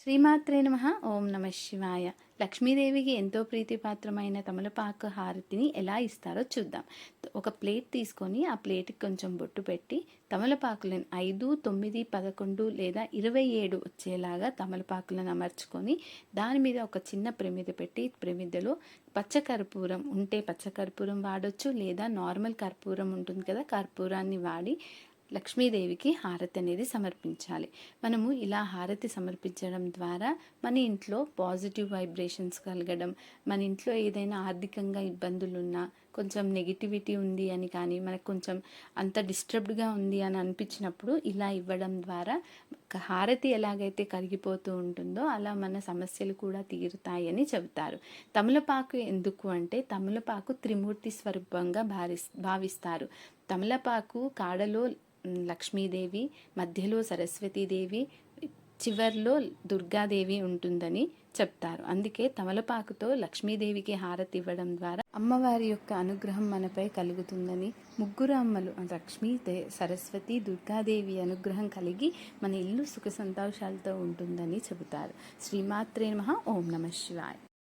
శ్రీమాత్రే నమ. ఓం నమ శివాయ. లక్ష్మీదేవికి ఎంతో ప్రీతిపాత్రమైన తమలపాకు హారతిని ఎలా ఇస్తారో చూద్దాం. ఒక ప్లేట్ తీసుకొని ఆ ప్లేట్కి కొంచెం బొట్టు పెట్టి తమలపాకులను ఐదు తొమ్మిది పదకొండు లేదా ఇరవై ఏడు వచ్చేలాగా తమలపాకులను అమర్చుకొని దాని మీద ఒక చిన్న ప్రమిద పెట్టి ప్రమిదలో పచ్చకర్పూరం ఉంటే పచ్చకర్పూరం వాడొచ్చు లేదా నార్మల్ కర్పూరం ఉంటుంది కదా కర్పూరాన్ని వాడి లక్ష్మీదేవికి హారతి అనేది సమర్పించాలి. మనము ఇలా హారతి సమర్పించడం ద్వారా మన ఇంట్లో పాజిటివ్ వైబ్రేషన్స్ కలగడం మన ఇంట్లో ఏదైనా ఆర్థికంగా ఇబ్బందులున్నా కొంచెం నెగిటివిటీ ఉంది అని కానీ మనకు కొంచెం అంత డిస్టర్బ్డ్గా ఉంది అని అనిపించినప్పుడు ఇలా ఇవ్వడం ద్వారా హారతి ఎలాగైతే కరిగిపోతూ ఉంటుందో అలా మన సమస్యలు కూడా తీరుతాయని చెబుతారు. తమలపాకు ఎందుకు అంటే తమలపాకు త్రిమూర్తి స్వరూపంగా భావిస్ భావిస్తారు. తమలపాకు కాడలో లక్ష్మీదేవి మధ్యలో సరస్వతీదేవి చివర్లో దుర్గాదేవి ఉంటుందని చెప్తారు. అందుకే తమలపాకుతో లక్ష్మీదేవికి హారతి ఇవ్వడం ద్వారా అమ్మవారి యొక్క అనుగ్రహం మనపై కలుగుతుందని ముగ్గురు అమ్మలు లక్ష్మీ సరస్వతి దుర్గాదేవి అనుగ్రహం కలిగి మన ఇల్లు సుఖ సంతోషాలతో ఉంటుందని చెబుతారు. శ్రీమాత్రే నమ ఓం నమ శివాయ.